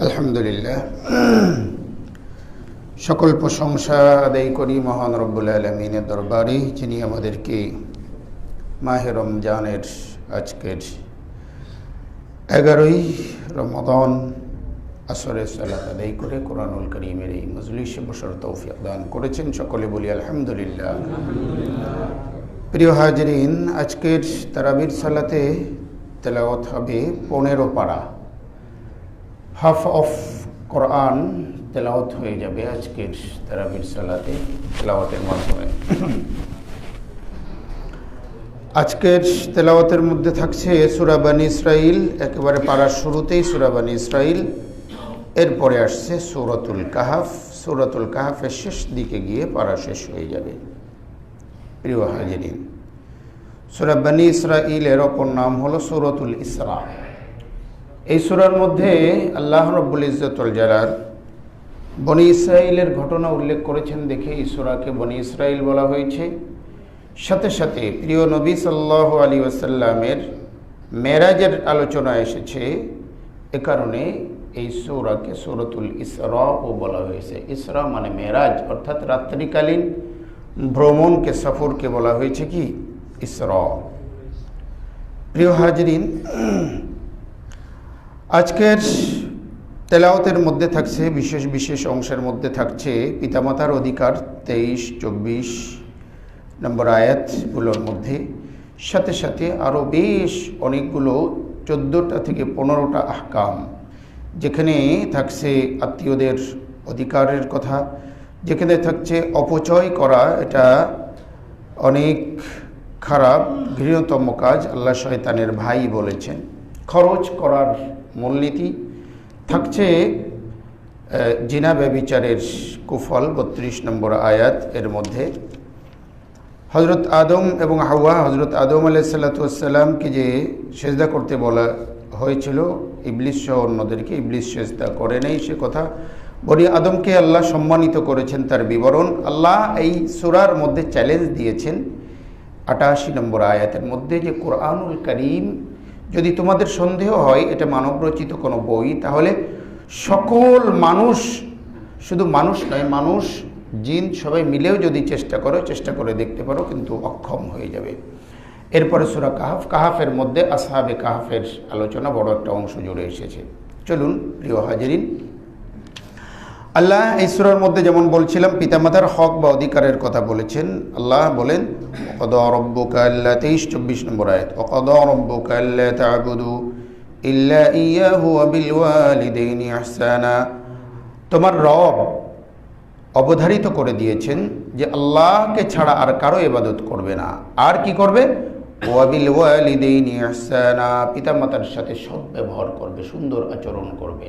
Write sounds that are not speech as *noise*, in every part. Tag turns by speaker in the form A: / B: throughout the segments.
A: আলহামদুলিল্লাহ। *clears throat* সকল প্রশংসা আদায় করি মহান রব্বুল আলমিনের দরবারে, যিনি আমাদেরকে মাহে রমজানের আজকের এগারোই রমদন আসরে সালাত আদায় করে কোরআনুল করিমের এই মজলিসে বসর তৌফিক দান করেছেন। সকলে বলি আলহামদুলিল্লাহ। প্রিয় হাজরিন, আজকের তারাবির সালাতে তেলাওয়াত হবে পনেরো পাড়া হাফ অফ কোরআন তেলাওয়াত হয়ে যাবে আজকের তারাবির সালাতে, তেলাওয়াতের মাধ্যমে। আজকের তেলাওয়াতের মধ্যে থাকছে সুরাবানি ইসরাইল একেবারে পাড়ার শুরুতেই সুরাবানি ইসরাইল এরপরে আসছে সুরতুল কাহাফ, সুরতুল কাহাফের শেষ দিকে গিয়ে পাড়া শেষ হয়ে যাবে। প্রিয় হাজিরিন সুরাবানি ইসরাইলের অপর নাম হলো সুরতুল ইসরা। এই সুরার মধ্যে আল্লাহ রব্বুল ইজ্জতুল জালার বনি ইসরায়েলের ঘটনা উল্লেখ করেছেন দেখে এই সুরাকে বনি ইসরায়েল বলা হয়েছে। সাথে সাথে প্রিয় নবী সাল্লাহ আলী ওসাল্লামের মেরাজের আলোচনা এসেছে। এ কারণে এই সৌরাকে সৌরতুল ইসরাও বলা হয়েছে। ইসরা মানে মেরাজ, অর্থাৎ রাত্রিকালীন ভ্রমণকে, সফরকে বলা হয়েছে কি? ইসরা। প্রিয় হাজরিন আজকের তেলাওতের মধ্যে থাকছে, বিশেষ বিশেষ অংশের মধ্যে থাকছে পিতামাতার অধিকার, তেইশ, চব্বিশ নম্বর আয়াতগুলোর মধ্যে। সাথে সাথে আরও বেশ অনেকগুলো চোদ্দোটা থেকে পনেরোটা আহকাম, যেখানে থাকছে আত্মীয়দের অধিকারের কথা, যেখানে থাকছে অপচয় করা, এটা অনেক খারাপ, ঘৃণতম কাজ, আল্লাহ শয়তানের ভাই বলেছেন। খরচ করার মূলনীতি থাকছে জিনা ব্যবিচারের কুফল বত্রিশ নম্বর আয়াত এর মধ্যে। হজরত আদম এবং হাওয়া হজরত আদম আলাইসাল্লাতামকে যে সেজদা করতে বলা হয়েছিল ইবলিশ সহ অন্যদেরকে ইবলিশ সেজদা করে নেই সে কথা। বনি আদমকে আল্লাহ সম্মানিত করেছেন তার বিবরণ। আল্লাহ এই সুরার মধ্যে চ্যালেঞ্জ দিয়েছেন আটাশি নম্বর আয়াতের মধ্যে যে কোরআনুল করিম যদি তোমাদের সন্দেহ হয় এটা মানবরচিত কোনো বই, তাহলে সকল মানুষ, শুধু মানুষ নয়, মানুষ, জিন সবাই মিলেও যদি চেষ্টা করো, চেষ্টা করে দেখতে পারো, কিন্তু অক্ষম হয়ে যাবে। এরপরে সুরা কাহাফ, কাহাফের মধ্যে আসহাবে কাহাফের আলোচনা বড় একটা অংশ জুড়ে এসেছে। চলুন, প্রিয় হাজিরিন আল্লাহ সুরার মধ্যে যেমন বলছিলাম, পিতামাতার হক বা অধিকারের কথা বলেছেন। আল্লাহ বলেন অকদ রব্বুকা আল্লাহ তেইশ, চব্বিশ নম্বর আয়াত অকদ রব্বুকা আল্লাহ তাবুদু ইল্লা ইয়াহু আবিল ওয়ালিদাইনি আহসানা তোমার রব অবধারিত করে দিয়েছেন যে আল্লাহকে ছাড়া আর কারও ইবাদত করবে না। আর কি করবে? ওয়াবিল ওয়ালিদাইনি আহসানা পিতামাতার সাথে সদ্ব্যবহার করবে, সুন্দর আচরণ করবে।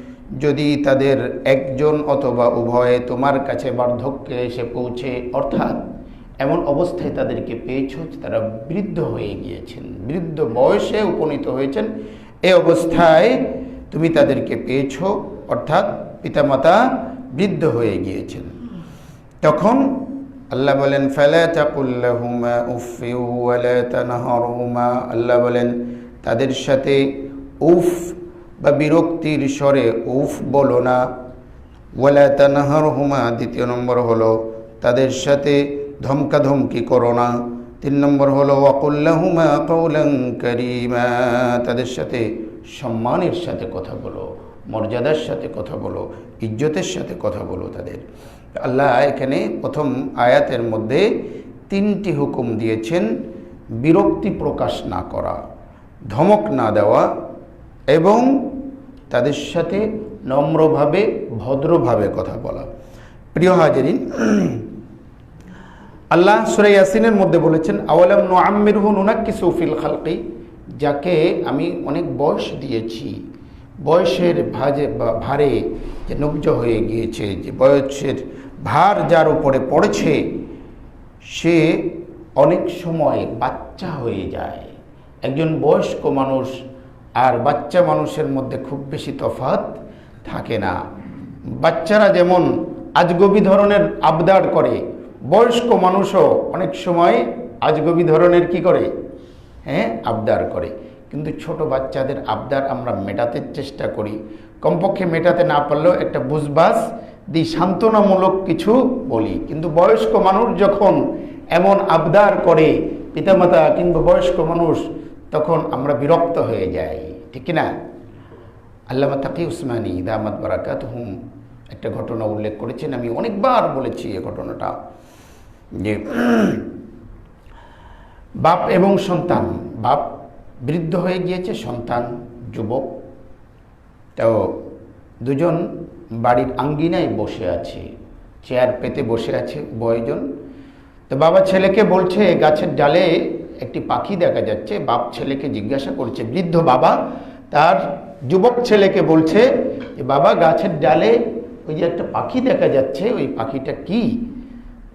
A: যদি তাদের একজন অথবা উভয়ে তোমার কাছে বার্ধক্যে এসে পৌঁছে, অর্থাৎ এমন অবস্থায় তাদেরকে পেয়েছ তারা বৃদ্ধ হয়ে গিয়েছেন, বৃদ্ধ বয়সে উপনীত হয়েছেন, এ অবস্থায় তুমি তাদেরকে পেয়েছ, অর্থাৎ পিতামাতা বৃদ্ধ হয়ে গিয়েছেন। তখন আল্লাহ বলেন আল্লাহ বলেন, তাদের সাথে উফ বা বিরক্তির স্বরে উফ বলো না। ওয়ালা তানহার হুমা দ্বিতীয় নম্বর হলো তাদের সাথে ধমকাধমকি করো না। তিন নম্বর হলো ওয়াকুল্লাহুমা কৌলং করিমা, তাদের সাথে সম্মানের সাথে কথা বলো, মর্যাদার সাথে কথা বলো, ইজ্জতের সাথে কথা বলো তাদের। আল্লাহ এখানে প্রথম আয়াতের মধ্যে তিনটি হুকুম দিয়েছেন, বিরক্তি প্রকাশ না করা, ধমক না দেওয়া এবং তাদের সাথে নম্রভাবে, ভদ্রভাবে কথা বলা। প্রিয় হাজারিন, আল্লাহ সুরাই ইয়াসিনের মধ্যে বলেছেন, আওয়ালাম নো আম্মির হুন উনাক্কি সৌফিল খালকি? যাকে আমি অনেক বয়স দিয়েছি। বয়সের ভাজে ভারে যে নব্জ হয়ে গিয়েছে, যে বয়সের ভার যার উপরে পড়েছে, সে অনেক সময় বাচ্চা হয়ে যায়। একজন বয়স্ক মানুষ আর বাচ্চা মানুষের মধ্যে খুব বেশি তফাৎ থাকে না। বাচ্চারা যেমন আজগবি ধরনের আবদার করে, বয়স্ক মানুষও অনেক সময় আজগবি ধরনের কি করে? হ্যাঁ আবদার করে। কিন্তু ছোট বাচ্চাদের আবদার আমরা মেটাতে চেষ্টা করি। কমপক্ষে মেটাতে না পারলেও একটা বুঝবাস দিই, সান্ত্বনামূলক কিছু বলি। কিন্তু বয়স্ক মানুষ যখন এমন আবদার করে, পিতামাতা কিংবা বয়স্ক মানুষ তখন আমরা বিরক্ত হয়ে যাই, ঠিক না আল্লামা তাকি উসমানী দামাত বারাকাত হুম একটা ঘটনা উল্লেখ করেছেন। আমি অনেকবার বলেছি এ ঘটনাটা, যে বাপ এবং সন্তান, বাপ বৃদ্ধ হয়ে গিয়েছে, সন্তান, যুবক। তো দুজন বাড়ির আঙ্গিনায় বসে আছে, চেয়ার পেতে বসে আছে বয়জন। তো বাবা ছেলেকে বলছে, গাছের ডালে একটি পাখি দেখা যাচ্ছে, বাপ ছেলেকে জিজ্ঞাসা করছে, বৃদ্ধ বাবা, তার যুবক ছেলেকে বলছে যে, বাবা, গাছের ডালে ওই যে একটা পাখি দেখা যাচ্ছে, ওই পাখিটা কি?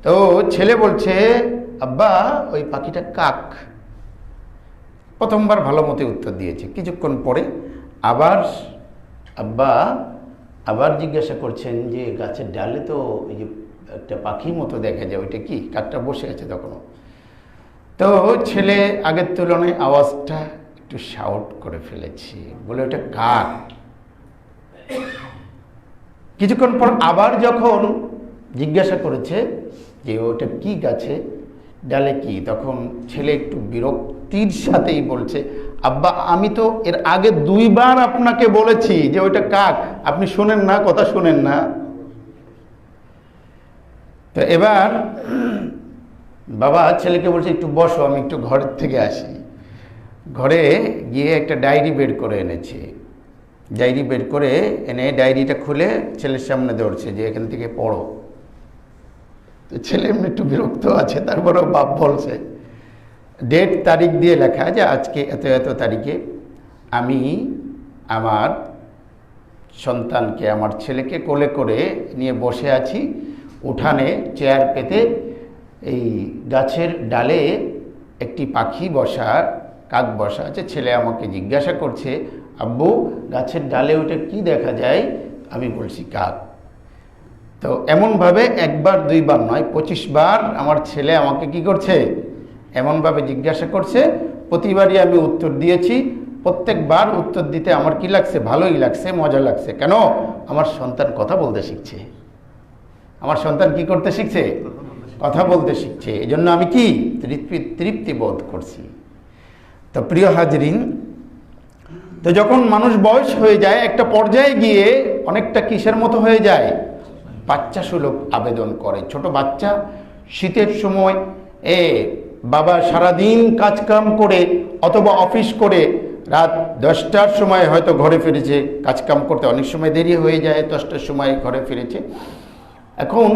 A: তো ছেলে বলছে, আব্বা, ওই পাখিটা কাক। প্রথমবার ভালো মতো উত্তর দিয়েছে। কিছুক্ষণ পরে আবার আব্বা আবার জিজ্ঞাসা করছেন যে, গাছের ডালে তো ওই যে একটা পাখির মতো দেখা যায়, ওইটা কি? কাকটা বসে আছে তখনও। তো ছেলে আগের তুলনায় আওয়াজটা একটু শাউট করে ফেলেছি। বলে ওটা কাক কিছুক্ষণ পর আবার যখন জিজ্ঞাসা করেছে যে ওটা কি গাছে? ডালে কি? তখন ছেলে একটু বিরক্তির সাথেই বলছে, আব্বা, আমি তো এর আগে দুইবার আপনাকে বলেছি যে ওইটা কাক আপনি শোনেন না, কথা শোনেন না। তো এবার বাবা, ছেলেকে বলছে, একটু বসো, আমি একটু ঘরের থেকে আসি। ঘরে গিয়ে একটা ডায়েরি বের করে এনেছে। ডায়েরি বের করে এনে ডায়েরিটা খুলে ছেলের সামনে ধরছে যে, এখান থেকে পড়ো। তো ছেলে এমনি একটু বিরক্ত আছে, তারপরেও বাপ বলছে, ডেট, তারিখ দিয়ে লেখা যে, আজকে এত এত তারিখে আমি আমার সন্তানকে, আমার ছেলেকে কোলে করে নিয়ে বসে আছি, উঠানে চেয়ার পেতে এই গাছের ডালে একটি পাখি বসা, কাক বসা আছে, ছেলে আমাকে জিজ্ঞাসা করছে, আব্বু, গাছের ডালে ওইটা কি দেখা যায়? আমি বলছি, কাক। তো এমনভাবে একবার, দুইবার নয়, পঁচিশ বার আমার ছেলে আমাকে কি করছে? এমনভাবে জিজ্ঞাসা করছে। প্রতিবারই আমি উত্তর দিয়েছি। প্রত্যেকবার উত্তর দিতে আমার কি লাগছে? ভালোই লাগছে, মজা লাগছে। কেন? আমার সন্তান কথা বলতে শিখছে। আমার সন্তান কি করতে শিখছে? কথা বলতে শিখছে। এই জন্য আমি কি? তৃপ্তি তৃপ্তি বোধ করছি। তো প্রিয় হাজরিন, তো যখন মানুষ বয়স হয়ে যায়, একটা পর্যায়ে গিয়ে অনেকটা কিসের মতো হয়ে যায়? বাচ্চা সুলভ আবেদন করে। ছোট বাচ্চা, শীতের সময় এ বাবা সারাদিন কাজকাম করে অথবা অফিস করে রাত দশটার সময় হয়তো ঘরে ফিরেছে, কাজকাম করতে অনেক সময় দেরি হয়ে যায়, দশটার সময় ঘরে ফিরেছে। এখন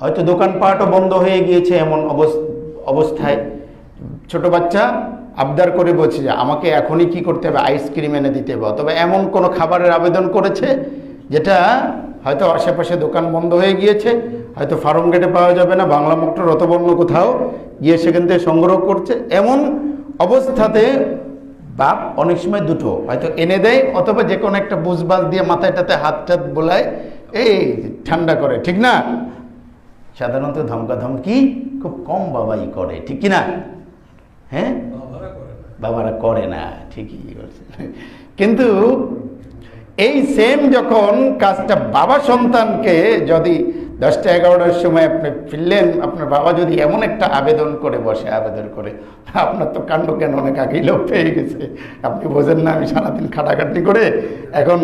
A: হয়তো দোকানপাটও বন্ধ হয়ে গিয়েছে এমন অবস- অবস্থায়। ছোট বাচ্চা আবদার করে বলছে যে আমাকে এখনই কি করতে হবে আইসক্রিম এনে দিতে হবে। অথবা এমন কোনো খাবারের আবেদন করেছে যেটা হয়তো আশেপাশে দোকান বন্ধ হয়ে গিয়েছে, হয়তো ফার্ম গেটে পাওয়া যাবে না, বাংলা মোটর অতবর্ণ কোথাও গিয়ে সেখান থেকে সংগ্রহ করছে। এমন অবস্থাতে বাপ অনেক সময় দুটো, হয়তো এনে দেয় অথবা যে কোনো একটা বুঝবাল দিয়ে মাথায় টাতে হাত টাত বোলায় এই ঠান্ডা করে ঠিক না? সাধারণত ধমকা ধমকি খুব কম বাবাই করে ঠিক কি না হ্যাঁ? বাবারা করে না। ঠিকই কিন্তু এই সেম যখন কাজটা বাবা সন্তানকে যদি দশটা এগারোটার সময় আপনি ফিরলেন আপনার বাবা যদি এমন একটা আবেদন করে বসে আবেদন করে আপনার তো কাণ্ড কেন অনেক আগেই লোক পেয়ে গেছে। আপনি বোঝেন না আমি সারাদিন খাটাখাটি করে এখন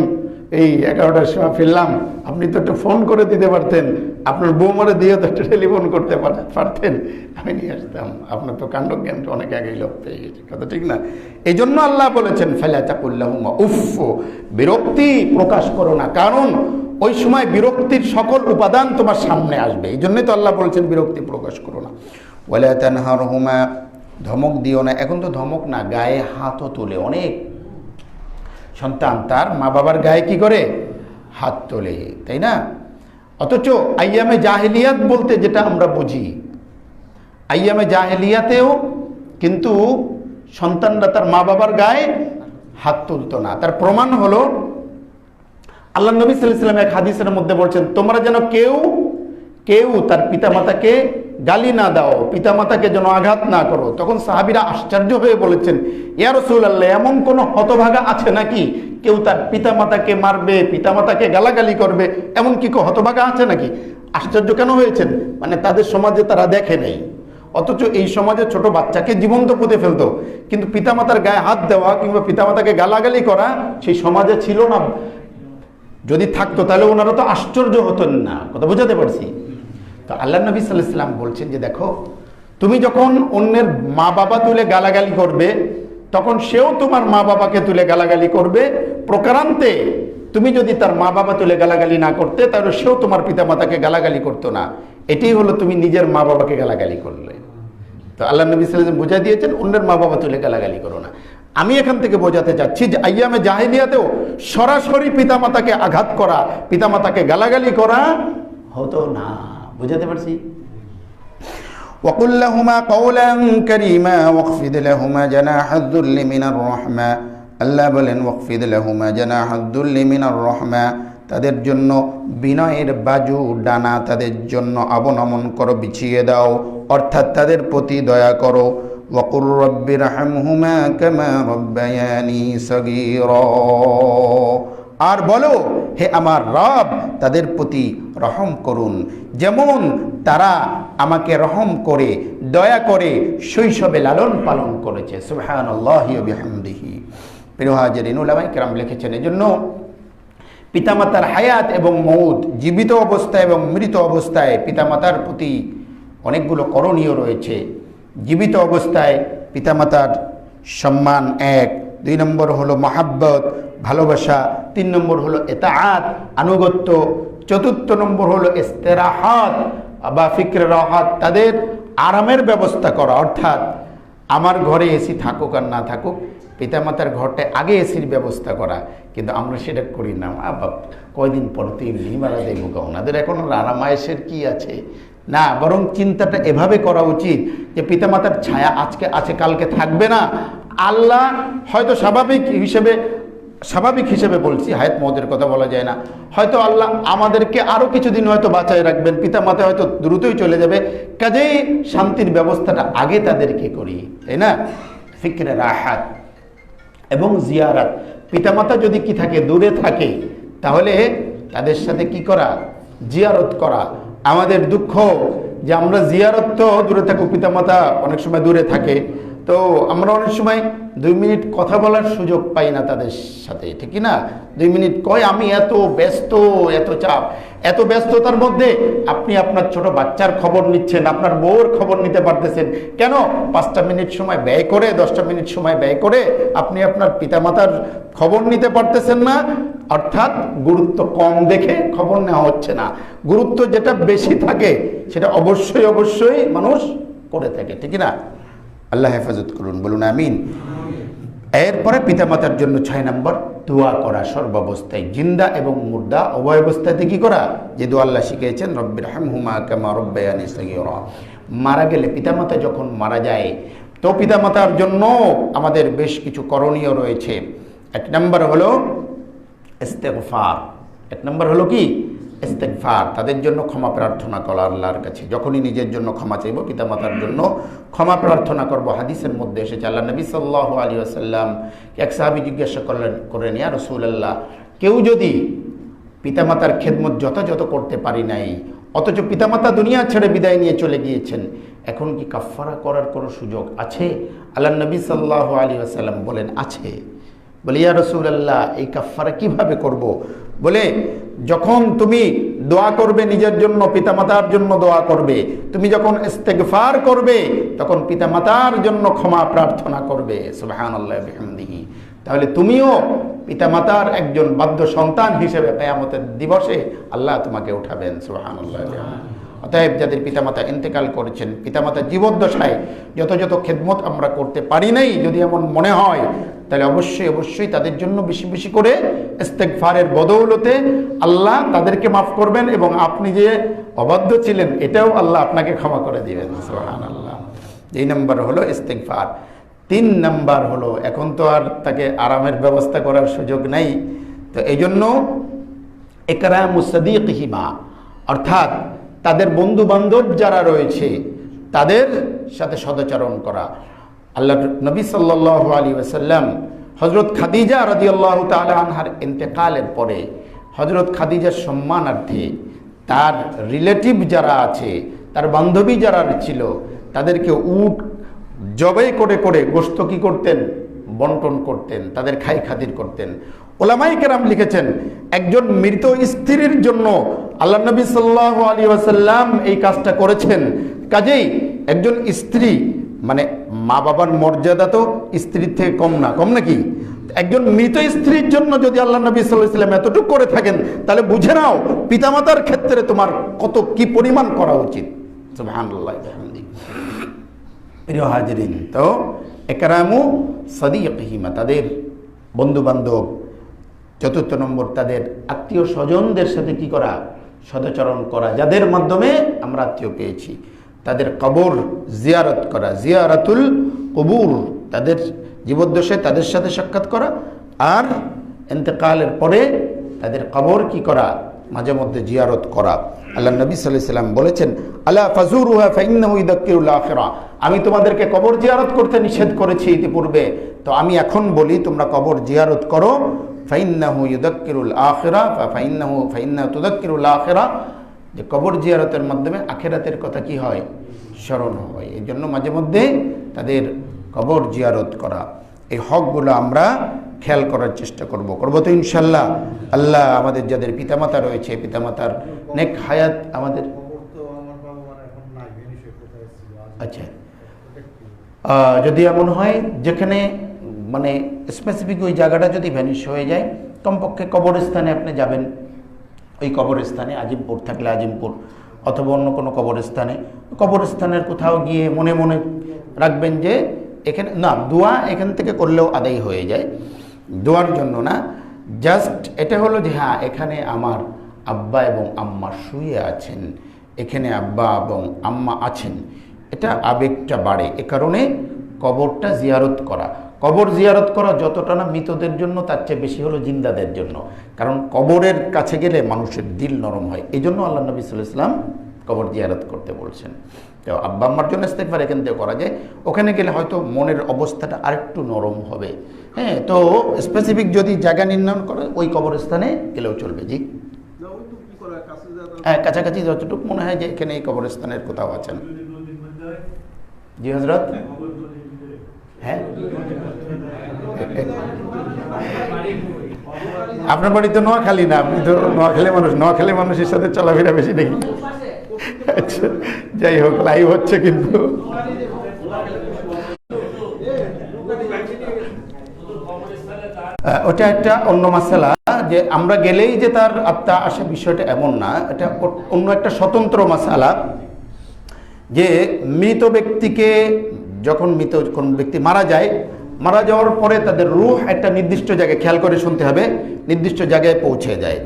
A: এই এগারোটার সময় ফিরলাম। আপনি তো একটু ফোন করে দিতে পারতেন। আপনার বৌমারে দিয়ে তো একটা টেলিফোন করতে পারতেন। আমি নিয়ে আসতাম। আপনার তো কাণ্ড জ্ঞান তো অনেক আগেই লোক পেয়ে গেছে। কথা ঠিক না? এই জন্য আল্লাহ বলেছেন, ফেলা চাকুল্লাহুমা উফ বিরক্তি প্রকাশ করো না। কারণ ওই সময় বিরক্তির সকল উপাদান তোমার সামনে আসবে। এই জন্যই তো আল্লাহ বলছেন, বিরক্তি প্রকাশ করো না। ওয়ালা তানহারহুমা, ধমক দিও না। এখন তো ধমক না, গায়ে হাতও তোলে অনেক। সন্তান তার মা বাবার গায়ে কি করে? হাত তোলে, তাই না? অথচ আইয়ামে জাহেলিয়াত বলতে যেটা আমরা বুঝি। আইয়ামে জাহেলিয়াতেও কিন্তু সন্তানরা তার মা বাবার গায়ে হাত তুলতো না। তার প্রমাণ হলো, আল্লাহ নবী সাল্লাম এক হাদিসের মধ্যে বলছেন, তোমরা যেন কেউ কেউ তার পিতামাতাকে গালি না দাও, পিতামাতাকে যেন আঘাত না করো। তখন সাহাবিরা আশ্চর্য হয়ে বলেছেন, ইয়া রাসূলুল্লাহ, এমন কোন হতভাগা আছে নাকি? কেউ তার পিতামাতাকে মারবে, পিতামাতাকে গালাগালি করবে, এমন কি হতভাগা আছে নাকি? আশ্চর্য কেন হয়েছেন? মানে তাদের সমাজে তারা দেখে নেই। অথচ এই সমাজে ছোট বাচ্চাকে জীবন্ত পুঁতে ফেলতো। কিন্তু পিতামাতার গায়ে হাত দেওয়া কিংবা পিতামাতাকে গালাগালি করা সেই সমাজে ছিল না। যদি থাকতো, তাহলে ওনারা তো আশ্চর্য হতেন না। কথা বোঝাতে পারছি? তো আল্লাহ নবী সাল্লাম বলছেন যে দেখো, তুমি যখন অন্যের মা বাবা তুলে গালাগালি করবে, তখন সেও তোমার মা বাবাকে তুলে গালাগালি করবে। প্রকারান্তে তুমি যদি তার মা বাবা তুলে গালাগালি না করতে, তাহলে সেও তোমার পিতামাতাকে গালাগালি করতো না। এটাই হলো তুমি নিজের মা বাবাকে গালাগালি করলে। তো আল্লাহ নবী সাল্লাম বুঝা দিয়েছেন, অন্যের মা বাবা তুলে গালাগালি করো না। আমি এখান থেকে বোঝাতে চাচ্ছি যে আইয়ামে জাহিলিয়াতেও সরাসরি পিতামাতাকে আঘাত করা, পিতামাতাকে গালাগালি করা হতো না। বুঝাতে পারছি وقل لهما قولا كريما واخفض لهما جناح الذل من الرحمة আল্লাহ বলেন ওয়াকফিদ লাহুমা জানাহাদ্দুল্লি মিনার রহমা তাদের জন্য বিনয়ের বাজু ডানা তাদের জন্য অবনমন করো বিছিয়ে দাও অর্থাৎ তাদের প্রতি দয়া করো ওয়াকুর রব্বির হামহুমা কামা রব্বায়ানি সগীরা আর বলো, হে আমার রব, তাদের প্রতি রহম করুন। যেমন তারা আমাকে রহম করে, দয়া করে, শৈশবে লালন পালন করেছে। সুবহান আল্লাহিহামদিহি প্রিয়হাজরিন উলামাই কেরাম লিখেছেন, এজন্য পিতামাতার হায়াত এবং মৌত, জীবিত অবস্থায় এবং মৃত অবস্থায় পিতামাতার প্রতি অনেকগুলো করণীয় রয়েছে। জীবিত অবস্থায় পিতামাতার সম্মান এক দুই নম্বর হলো মহাব্বত, ভালোবাসা। তিন নম্বর হলো এতাহাত আনুগত্য। চতুর্থ নম্বর হলো ইস্তেরাহাত বা ফিক্রে রাহাত, তাদের আরামের ব্যবস্থা করা। অর্থাৎ আমার ঘরে এসি থাকুক আর না থাকুক, পিতামাতার ঘরটায় আগে এসির ব্যবস্থা করা। কিন্তু আমরা সেটা করি না। বাপ, কয়দিন পর তো এমনি মারা দেবো ওনাদের এখন আরামায়েশের কি আছে? না, বরং চিন্তাটা এভাবে করা উচিত যে পিতামাতার ছায়া আজকে আছে, কালকে থাকবে না। আল্লাহ হয়তো স্বাভাবিক হিসেবে স্বাভাবিক হিসেবে বলছি, হায়াত মহদের কথা বলা যায় না। হয়তো আল্লাহ আমাদেরকে আরও কিছুদিন হয়তো বাঁচায় রাখবেন, পিতামাতা হয়তো দ্রুতই চলে যাবে। কাজেই শান্তির ব্যবস্থাটা আগে তাদেরকে করি, তাই না? ফিক্রে রাহাত এবং জিয়ারাত। পিতামাতা যদি কি থাকে, দূরে থাকে, তাহলে তাদের সাথে কি করা? জিয়ারত করা। আমাদের দুঃখ যে আমরা জিয়ারত তো দূরে থাকুক, পিতামাতা অনেক সময় দূরে থাকে। তো আমরা অনেক সময় দুই মিনিট কথা বলার সুযোগ পাই না তাদের সাথে, ঠিক না? দুই মিনিট কয়, আমি এত ব্যস্ত, এত চাপ, এত ব্যস্ততার মধ্যে আপনি আপনার ছোট বাচ্চার খবর নিচ্ছেন, আপনার বউর খবর নিতে পারতেছেন। কেন? পাঁচটা মিনিট সময় ব্যয় করে, দশটা মিনিট সময় ব্যয় করে আপনি আপনার পিতামাতার খবর নিতে পারতেছেন না। অর্থাৎ গুরুত্ব কম দেখে খবর নেওয়া হচ্ছে না। গুরুত্ব যেটা বেশি থাকে, সেটা অবশ্যই অবশ্যই মানুষ করে থাকে, ঠিক না? আল্লাহ হেফাজত করুন, বলুন আমিন। এরপরে পিতামাতার জন্য ছয় নম্বর, দোয়া করা সর্বাবস্থায়। জিন্দা এবং মুর্দা, উভয় অবস্থাতে কি করা? যে দোয়া আল্লাহ শিখিয়েছেন রব্বির হাম হুমা কামা সগীরা। মারা গেলে পিতামাতা যখন মারা যায়, তো পিতামাতার জন্য আমাদের বেশ কিছু করণীয় রয়েছে। এক নম্বর হলো ইস্তেগফার। এক নম্বর হলো কি? ইস্তেগফার, তাদের জন্য ক্ষমা প্রার্থনা করা আল্লাহর কাছে। যখনই নিজের জন্য ক্ষমা চাইব, পিতামাতার জন্য ক্ষমা প্রার্থনা করব। হাদিসের মধ্যে এসেছে, আল্লাহ নবী সাল্লাহ আলী আসাল্লাম এক সাহাবি জিজ্ঞাসা করলেন, করেন, ইয়া রসুলাল্লাহ, কেউ যদি পিতামাতার খেদমত যথাযথ করতে পারি নাই, অথচ পিতামাতা দুনিয়া ছেড়ে বিদায় নিয়ে চলে গিয়েছেন, এখন কি কাফফারা করার কোনো সুযোগ আছে? আল্লাহ নবী সাল্লাহ আলী আসাল্লাম বলেন, আছে। বলে, ইয়া রসুলাল্লাহ, এই কাফফারা কীভাবে করব। বলে, যখন তুমি দোয়া করবে নিজের জন্য, পিতামাতার জন্য দোয়া করবে, তুমি যখন ইস্তেগফার করবে, তখন পিতামাতার জন্য ক্ষমা প্রার্থনা করবে, সুবহানাল্লাহ তাহলে তুমিও পিতামাতার একজন বাধ্য সন্তান হিসেবে কেয়ামতের দিবসে আল্লাহ তোমাকে উঠাবেন, সুবহানাল্লাহ অতএব যাদের পিতামাতা ইন্তেকাল করেছেন, পিতামাতা জীবদ্দশায় যত যত খেদমত আমরা করতে পারি নাই, যদি এমন মনে হয় তাহলে অবশ্যই অবশ্যই তাদের জন্য বেশি বেশি করে ইস্তেকফারের বদৌলতে আল্লাহ তাদেরকে মাফ করবেন এবং আপনি যে অবাধ্য ছিলেন, এটাও আল্লাহ আপনাকে ক্ষমা করে দিবেন। সোহান আল্লাহ এই নাম্বার হলো ইস্তেকফার তিন নাম্বার হলো, এখন তো আর তাকে আরামের ব্যবস্থা করার সুযোগ নাই। তো এই জন্য একরামুসাদিক হিমা অর্থাৎ তাদের বন্ধু বান্ধব যারা রয়েছে, তাদের সাথে সদাচরণ করা। আল্লাহ নবী সাল্লাহ আলী ওসাল্লাম হজরত খাদিজা রদি আল্লাহ তালা আনহার ইন্তেকালের পরে হজরত খাদিজার সম্মানার্থে তার রিলেটিভ যারা আছে, তার বান্ধবী যারা ছিল, তাদেরকে উট জবাই করে করে গোস্ত কি করতেন? বন্টন করতেন, তাদের খাই খাতির করতেন। ওলামাই কেরাম লিখেছেন, একজন মৃত স্ত্রীর জন্য আল্লাহ নবী সাল্লাহ আলী ওয়াসাল্লাম এই কাজটা করেছেন। কাজেই একজন স্ত্রী মানে মা বাবার মর্যাদা তো স্ত্রীর থেকে কম না। কম নাকি একজন মৃত স্ত্রীর জন্য যদি আল্লাহ নবী সাল্লাহ সাল্লাম এতটুকু করে থাকেন, তাহলে বুঝে নাও পিতামাতার ক্ষেত্রে তোমার কত কি পরিমাণ করা উচিত। প্রিয় হাজরিন, তো একরামু সদিয়কহিমা তাদের বন্ধু বান্ধব চতুর্থ নম্বর তাদের আত্মীয় স্বজনদের সাথে কি করা? সদাচরণ করা, যাদের মাধ্যমে আমরা আত্মীয় পেয়েছি। তাদের কবর জিয়ারত করা, জিয়ারাতুল কবুর, তাদের জীবদ্দশে তাদের সাথে সাক্ষাৎ করা আর এতেকালের পরে তাদের কবর কি করা, মাঝে মধ্যে জিয়ারত করা। আল্লাহ নবী সাল্লাম বলেছেন আল্লাহ ইদাক্কিরুল আখিরা। আমি তোমাদেরকে কবর জিয়ারত করতে নিষেধ করেছি ইতিপূর্বে। তো আমি এখন বলি, তোমরা কবর জিয়ারত করো, ফাইন্নাহু ইউদাক্কিরুল আখিরা ফাইন্নাহু ফাইন্নাহু তুদাক্কিরুল আখিরা। যে কবর জিয়ারতের মাধ্যমে আখেরাতের কথা কি হয়? স্মরণ হয়। এই জন্য মাঝে মধ্যে তাদের কবর জিয়ারত করা, এই হকগুলো আমরা খেয়াল করার চেষ্টা করব। করব তো ইনশাল্লাহ আল্লাহ আমাদের যাদের পিতামাতা রয়েছে, পিতামাতার নেক হায়াত আমাদের আচ্ছা। যদি এমন হয়, যেখানে মানে স্পেসিফিক ওই জায়গাটা যদি ভ্যানিশ হয়ে যায়, কমপক্ষে কবরস্থানে আপনি যাবেন। ওই কবরস্থানে আজিমপুর থাকলে আজিমপুর, অথবা অন্য কোনো কবরস্থানে। কবরস্থানের কোথাও গিয়ে মনে মনে রাখবেন যে এখানে, না, দোয়া এখান থেকে করলেও আদায় হয়ে যায়। দোয়ার জন্য না, জাস্ট এটা হলো যে হ্যাঁ এখানে আমার আব্বা এবং আম্মা শুয়ে আছেন। এখানে আব্বা এবং আম্মা আছেন। এটা আবেগটা বাড়ে। এ কারণে কবরটা জিয়ারত করা। কবর জিয়ারত করা যতটা না মৃতদের জন্য তার চেয়ে বেশি হলো জিন্দাদের জন্য। কারণ কবরের কাছে গেলে মানুষের দিল নরম হয়। এই জন্য আল্লাহ নবী সাল্লাহ ইসলাম কবর জিয়ারত করতে বলছেন। তো আব্বা আম্মার জন্য ইস্তেকবার এখান থেকে করা যায়। ওখানে গেলে হয়তো মনের অবস্থাটা আরেকটু নরম হবে। হ্যাঁ তো স্পেসিফিক যদি জায়গা নির্ণয়ন করে ওই কবরস্থানে গেলেও চলবে। জি? হ্যাঁ কাছাকাছি যতটুকু মনে হয় যে এখানে এই কবরস্থানের কোথাও আছেন। জি হজরত হ্যাঁ। আপনার বাড়ি তো নোয়াখালী না, আপনি তো নোয়াখালী মানুষ। নোয়াখালী মানুষের সাথে চলাফেরা বেশি দেখি আচ্ছা যাই হোক লাইভ হচ্ছে কিন্তু। ওটা একটা অন্য মাসালা, যে আমরা গেলেই যে তার আত্মা আসে বিষয়টা এমন না, এটা অন্য একটা স্বতন্ত্র মাসালা, যে মৃত ব্যক্তিকে যখন মৃত কোন ব্যক্তি মারা যায়, মারা যাওয়ার পরে তাদের রুহ একটা নির্দিষ্ট জায়গায় খেয়াল করে শুনতে হবে, নির্দিষ্ট জায়গায় পৌঁছে যায়।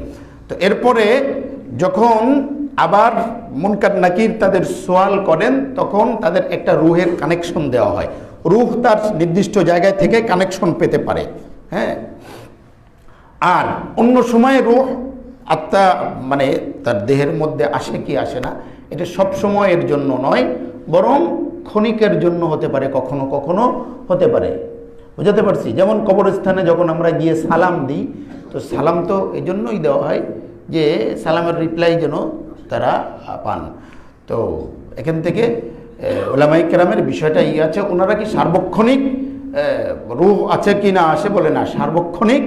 A: তো এরপরে যখন আবার মুনকার নাকির তাদের সোয়াল করেন, তখন তাদের একটা রুহের কানেকশন দেওয়া হয়। রুহ তার নির্দিষ্ট জায়গায় থেকে কানেকশন পেতে পারে হ্যাঁ? আর অন্য সময় রুহ আত্মা মানে তার দেহের মধ্যে আসে কি আসে না, এটা সব সময়ের জন্য নয়, বরং ক্ষণিকের জন্য হতে পারে, কখনো কখনো হতে পারে। বুঝাতে পারছি? যেমন কবরস্থানে যখন আমরা গিয়ে সালাম দিই, তো সালাম তো এই জন্যই দেওয়া হয় যে সালামের রিপ্লাই যেন তারা পান। তো এখান থেকে ওলামাই কেরামের বিষয়টা ই আছে, ওনারা কি সার্বক্ষণিক রুহ আছে কি না আসে বলে না, সার্বক্ষণিক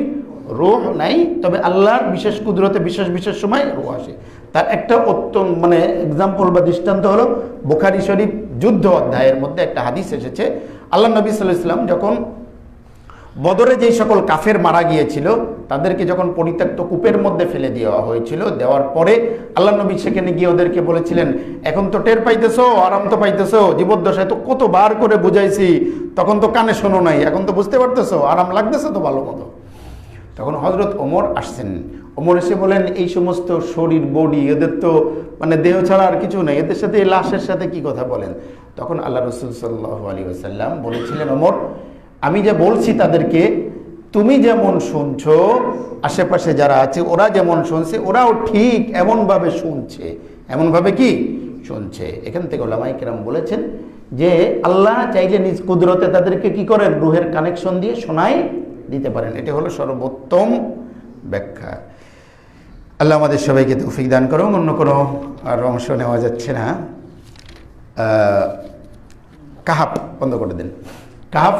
A: রোহ নাই, তবে আল্লাহর বিশেষ কুদরতে বিশেষ বিশেষ সময় রোহ আসে। তার একটা অত্যন্ত মানে এক্সাম্পল বা দৃষ্টান্ত হলো, বোখারি শরীফ যুদ্ধ অধ্যায়ের মধ্যে একটা হাদিস এসেছে। আল্লাহ নবী সাল্লাহ ইসলাম যখন বদরে যেই সকল কাফের মারা গিয়েছিল, তাদেরকে যখন পরিত্যক্ত কূপের মধ্যে ফেলে দেওয়া হয়েছিল, দেওয়ার পরে আল্লাহ নবী সেখানে গিয়ে ওদেরকে বলেছিলেন, এখন তো টের পাইতেছো, আরাম তো পাইতেছো, জীবদ্দশায় তো কতবার করে বুঝাইছি, তখন তো কানে শোনো নাই, এখন তো বুঝতে পারতেছো, আরাম লাগতেছে তো ভালো মতো। তখন হজরত ওমর আসছেন। ওমর এসে বলেন, এই সমস্ত শরীর বডি এদের তো মানে দেহ ছাড়া আর কিছু নেই। এদের সাথে লাশের সাথে কি কথা বলেন? তখন আল্লাহ রসুল সাল্লাহ আলী আসাল্লাম বলেছিলেন, ওমর, আমি যে বলছি তাদেরকে, তুমি যেমন শুনছো, আশেপাশে যারা আছে ওরা যেমন শুনছে, ওরাও ঠিক এমনভাবে শুনছে। এমনভাবে কি? শুনছে। এখান থেকে ওলামাই কেরাম বলেছেন যে, আল্লাহ চাইলে নিজ কুদরতে তাদেরকে কি করেন? রুহের কানেকশন দিয়ে শোনায়। দিতে পারেন। এটি হলো সর্বোত্তম ব্যাখ্যা। আল্লাহ আমাদের সবাইকে তৌফিক দান করুন অন্য কোনো আর অংশ নেওয়া যাচ্ছে না। কাহাপ বন্ধ করে দিন। কাহাফ